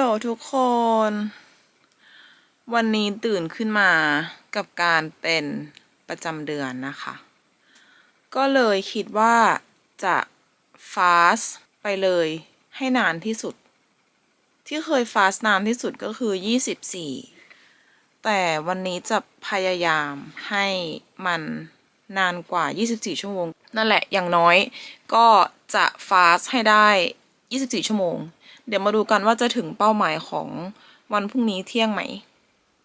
ลทุกคน วันนี้ตื่นขึ้นมากับการเป็นประจำเดือนนะคะ ก็เลยคิดว่าจะฟาสไปเลยให้นานที่สุด ที่เคยฟาสนานที่สุดก็คือ 24 แต่วันนี้จะพยายามให้มันนานกว่า 24 ชั่วโมง นั่นแหละอย่างน้อยก็จะฟาสให้ได้ 24 ชั่วโมง เดี๋ยวมาดูกันว่าจะถึงเป้าหมายของวันพรุ่งนี้เที่ยงไหม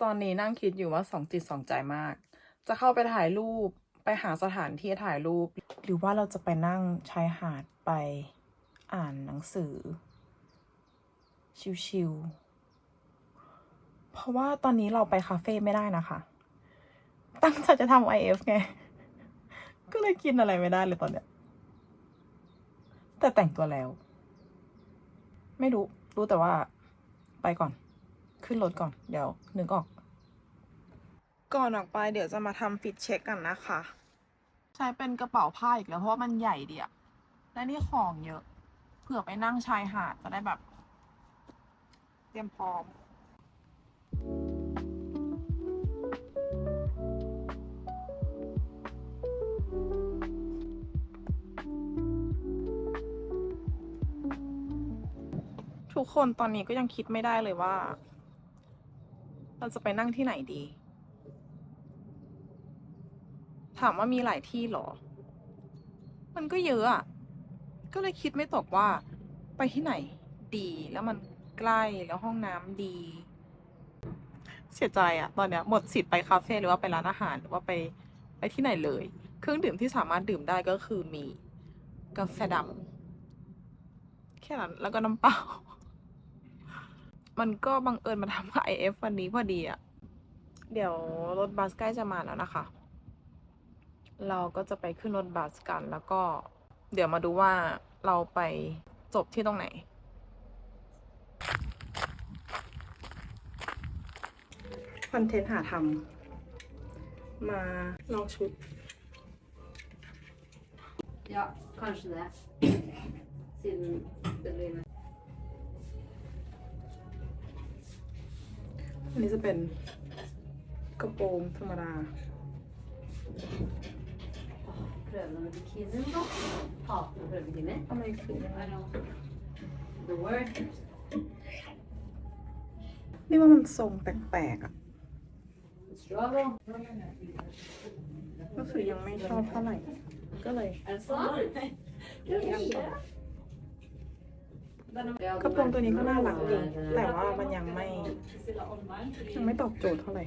ตอนนี้นั่งคิดอยู่ว่าสองจิตสองใจมาก จะเข้าไปถ่ายรูปไปหาสถานที่ถ่ายรูป หรือว่าเราจะไปนั่งชายหาดไปอ่านหนังสือ ชิวๆเพราะว่าตอนนี้เราไปคาเฟ่ไม่ได้นะคะ ตั้งใจจะทำ IF ไง ก็เลยกินอะไรไม่ได้เลยตอนเนี้ยแต่แต่งตัวแล้ว ไม่รู้ รู้แต่ว่าไปก่อน ขึ้นรถก่อน เดี๋ยวนึกออก ก่อนออกไปเดี๋ยวจะมาทำฟิตเช็คกันนะคะ ใช้เป็นกระเป๋าผ้าอีกแล้ว เพราะว่ามันใหญ่ดีอะและนี่ของเยอะ เผื่อไปนั่งชายหาดจะได้แบบ เตรียมพร้อม ทุกคนตอนนี้ก็ยังคิดไม่ได้เลยว่า เราจะไปนั่งที่ไหนดี ถามว่ามีหลายที่เหรอ มันก็เยอะอะก็เลยคิดไม่ตกว่าไปที่ไหนดีแล้วมันใกล้แล้วห้องน้ำดี เสียใจอะตอนเนี้ยหมดสิทธิ์ไปคาเฟ่หรือว่าไปร้านอาหารหรือว่าไปไปที่ไหนเลย เครื่องดื่มที่สามารถดื่มได้ก็คือมีกาแฟดำแค่นั้นแล้วก็น้ำเปล่า มันก็บังเอิญมาทำกับ IF วันนี้พอดีอะเดี๋ยวรถบัสใกล้จะมาแล้วนะคะ เราก็จะไปขึ้นรถบัสกันแล้วก็ เดี๋ยวมาดูว่าเราไปจบที่ตรงไหน คอนเทนต์หาทำมาลองชุด Ja, kanskje det. Siden นนี้จะเป็นกระโปรงธรรมดา Prøve noe med bikini, da. Hater å prøve bikini. อะไรคือยังไง I know. The word. นี่ว่ามันทรงแปลกๆอะ The struggle. ก็คือยังไม่ชอบเท่าไหร่ ก็เลย Er det sant? Kanskje. กระโปรงตัวนี้ก็น่ารักดีแต่ว่ามันยังไม่ ยังไม่ตอบโจทย์เท่าไหร่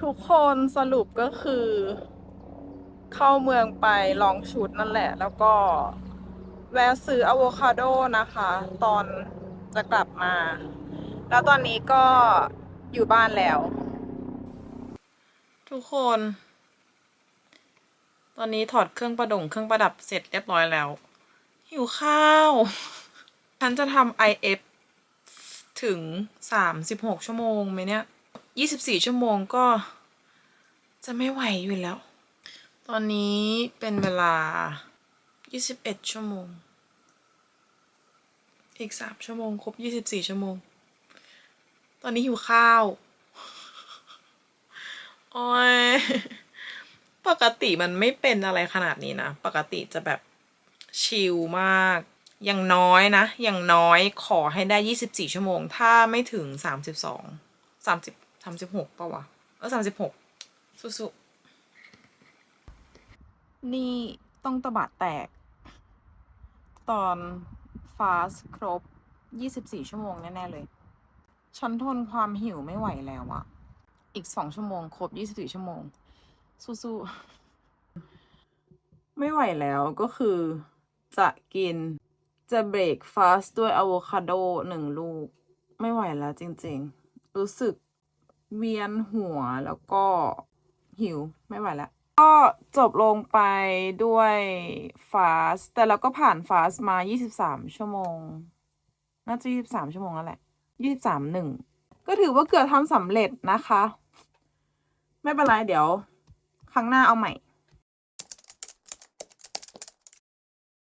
ทุกคนสรุปก็คือ เข้าเมืองไปลองชุดนั่นแหละ แล้วก็แวะซื้ออะโวคาโดนะคะ ตอนจะกลับมา แล้วตอนนี้ก็อยู่บ้านแล้ว ทุกคน ตอนนี้ถอดเครื่องประดงเครื่องประดับเสร็จเรียบร้อยแล้ว หิวข้าว ฉันจะทำ IF ถึงสามสิบหกชั่วโมงไหมเนี่ยยี่สิบสี่ชั่วโมงก็ จะไม่ไหวอยู่แล้ว ตอนนี้เป็นเวลายี่สิบเอ็ดชั่วโมง อีกสามชั่วโมง ครบยี่สิบสี่ชั่วโมง ตอนนี้หิวข้าว โอ้ย ปกติมันไม่เป็นอะไรขนาดนี้นะ ปกติจะแบบ ชิลมากอย่างน้อยนะ อย่างน้อยขอให้ได้ 24 ชั่วโมง ถ้าไม่ถึง 32 30 36ป่าวะเออ36สุๆนี่ต้องตะบะแตก ตอนฟาสครบ 24 ชั่วโมงแน่ ๆ เลย ฉันทนความหิวไม่ไหวแล้วอะอีก 2 ชั่วโมง ครบ 24 ชั่วโมง สู้ๆไม่ไหวแล้วก็คือ จะกิน จะเบรกฟาสต์ด้วยอะโวคาโดหนึ่งลูก ไม่ไหวแล้วจริงๆ รู้สึกเวียนหัวแล้วก็หิวไม่ไหวแล้ว ก็จบลงไปด้วยฟาสต์แต่เราก็ผ่านฟาสต์มา 23 ชั่วโมง น่าจะ 23 ชั่วโมงแล้วแหละ 23หนึ่ง ก็ถือว่าเกือบทำสำเร็จนะคะ ไม่เป็นไรเดี๋ยว ครั้งหน้าเอาใหม่